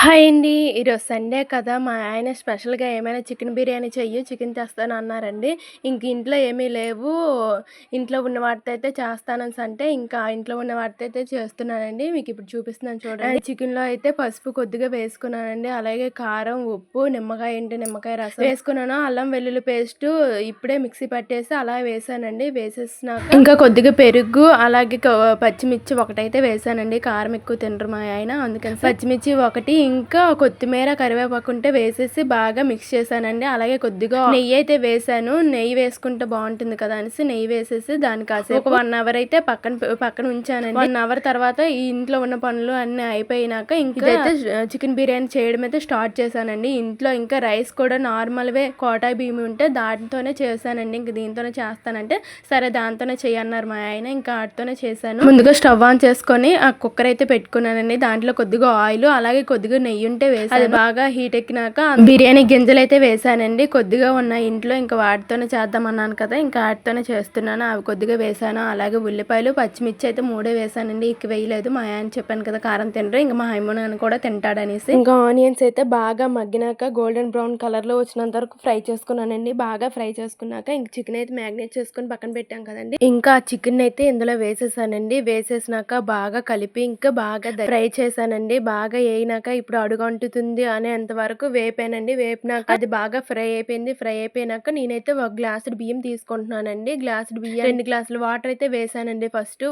Hi అండి. ఈరోజు Sunday కదా! మా ఆయన స్పెషల్‌గా ఏమైనా చికెన్ బిర్యానీ చెయ్యి, చికెన్ తెస్తాను అన్నారండి. ఇంక ఇంట్లో ఏమీ లేవు. ఇంట్లో ఉన్న వాటితో అయితే చేస్తాననేసి అంటే, ఇంకా ఇంట్లో ఉన్న వాటితో అయితే చేస్తున్నానండి. మీకు ఇప్పుడు చూపిస్తున్నాను చూడండి. చికెన్‌లో అయితే పసుపు కొద్దిగా వేసుకున్నానండి. అలాగే కారం, ఉప్పు, నిమ్మకాయ ఎండు నిమ్మకాయ రసం వేసుకున్నాను. అల్లం వెల్లుల్లి పేస్టు ఇప్పుడే మిక్సీ పట్టేసి అలా వేసానండి. వేసేసినాక ఇంకా కొద్దిగా పెరుగు, అలాగే పచ్చిమిర్చి ఒకటైతే వేసానండి. కారం ఎక్కువ తినరు మా ఆయన. అందుకని పచ్చిమిర్చి ఒకటి ఇంకా కొత్తిమీర కరివేపాకు ఉంటే వేసేసి బాగా మిక్స్ చేశానండి. అలాగే కొద్దిగా నెయ్యి అయితే వేసాను నెయ్యి వేసుకుంటే బాగుంటుంది కదా అనేసి నెయ్యి వేసేసి దాని కాసేపు ఒక వన్ అవర్ అయితే పక్కన పక్కన ఉంచానండి. వన్ అవర్ తర్వాత ఈ ఇంట్లో ఉన్న పనులు అన్ని అయిపోయినాక ఇంకా అయితే చికెన్ బిర్యానీ చేయడం అయితే స్టార్ట్ చేశానండి. ఇంట్లో ఇంకా రైస్ కూడా నార్మల్ వే కోటా బియ్యం ఉంటే దాంతోనే చేశానండి. ఇంక దీంతోనే చేస్తానంటే సరే దాంతోనే చేయన్నారు మా ఆయన. ఇంకా వాటితోనే చేశాను. ముందుగా స్టవ్ ఆన్ చేసుకొని ఆ కుక్కర్ అయితే పెట్టుకున్నానండి. దాంట్లో కొద్దిగా ఆయిల్ అలాగే కొద్దిగా నెయ్యి ఉంటే వేసి అది బాగా హీట్ ఎక్కినాక బిర్యానీ గింజలు అయితే వేసానండి. కొద్దిగా ఉన్నాయి ఇంట్లో ఇంకా వాటితోనే చేద్దామన్నాను కదా ఇంకా వాటితోనే చేస్తున్నాను. అవి కొద్దిగా వేసాను. అలాగే ఉల్లిపాయలు పచ్చిమిర్చి అయితే మూడే వేసానండి. ఇక వేయలేదు. మా ఆయన చెప్పాను కదా కారం తినరు. ఇంకా మా హైమోన్ కూడా తింటాడనేసి. ఇంకా ఆనియన్స్ అయితే బాగా మగ్గినాక గోల్డెన్ బ్రౌన్ కలర్లో వచ్చినంత వరకు ఫ్రై చేసుకున్నానండి. బాగా ఫ్రై చేసుకున్నాక ఇంక చికెన్ అయితే మ్యాగ్నేట్ చేసుకుని పక్కన పెట్టాం కదండి. ఇంకా చికెన్ అయితే ఇందులో వేసేసానండి. వేసేసినాక బాగా కలిపి ఇంకా బాగా ఫ్రై చేశానండి. బాగా వేయినాక ఇప్పుడు అడుగు అంటుతుంది అనేంత వరకు వేపానండి. వేపినాక అది బాగా ఫ్రై అయిపోయింది. ఫ్రై అయిపోయినాక నేనైతే ఒక గ్లాసుడు బియ్యం తీసుకుంటున్నానండి. గ్లాసుడు బియ్యం రెండు గ్లాసులు వాటర్ అయితే వేసానండి ఫస్ట్.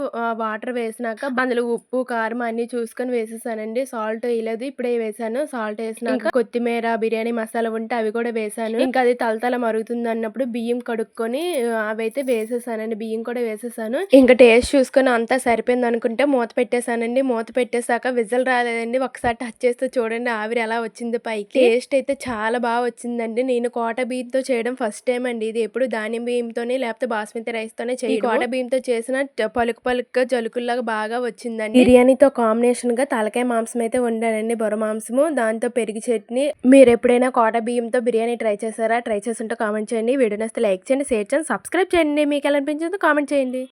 వాటర్ వేసినాక అందులో ఉప్పు కారం అన్ని చూసుకొని వేసేసానండి. సాల్ట్ వేయలేదు ఇప్పుడే వేసాను. సాల్ట్ వేసినాక కొత్తిమీర బిర్యానీ మసాలా ఉంటే అవి కూడా వేసాను. ఇంకా అది తలతల మరుగుతుంది అన్నప్పుడు బియ్యం కడుక్కొని అవి అయితే వేసేసానండి. బియ్యం కూడా వేసేసాను. ఇంకా టేస్ట్ చూసుకొని అంతా సరిపోయింది అనుకుంటే మూత పెట్టేశానండి మూత పెట్టేశాక విజల్ రాలేదండి. ఒకసారి టచ్ చేస్తే చూడండి ఆవిరి ఎలా వచ్చింది పైకి. టేస్ట్ అయితే చాలా బాగా వచ్చిందండి. నేను కోట బియ్యంతో చేయడం ఫస్ట్ టైం అండి ఇది. ఎప్పుడు ధాన్యం బియ్యంతోనే లేకపోతే బాస్మతి రైస్ తోనే చేయి కోట బియ్యంతో చేసిన పలుకు పలుకుగా జలుకుల్లాగా బాగా వచ్చిందండి. బిర్యానీతో కాంబినేషన్గా తలకాయ మాంసం అయితే వండానండి బొర మాంసము. దాంతో పెరిగి చట్నీ. మీరు ఎప్పుడైనా కోట బియ్యంతో బిర్యానీ ట్రై చేశారా? ట్రై చేస్తుంటే కామెంట్ చేయండి. వీడియో నస్తే లైక్ చేయండి షేర్ చేయండి సబ్స్క్రైబ్ చేయండి. మీకు ఎలా అనిపించిందో కామెంట్ చేయండి.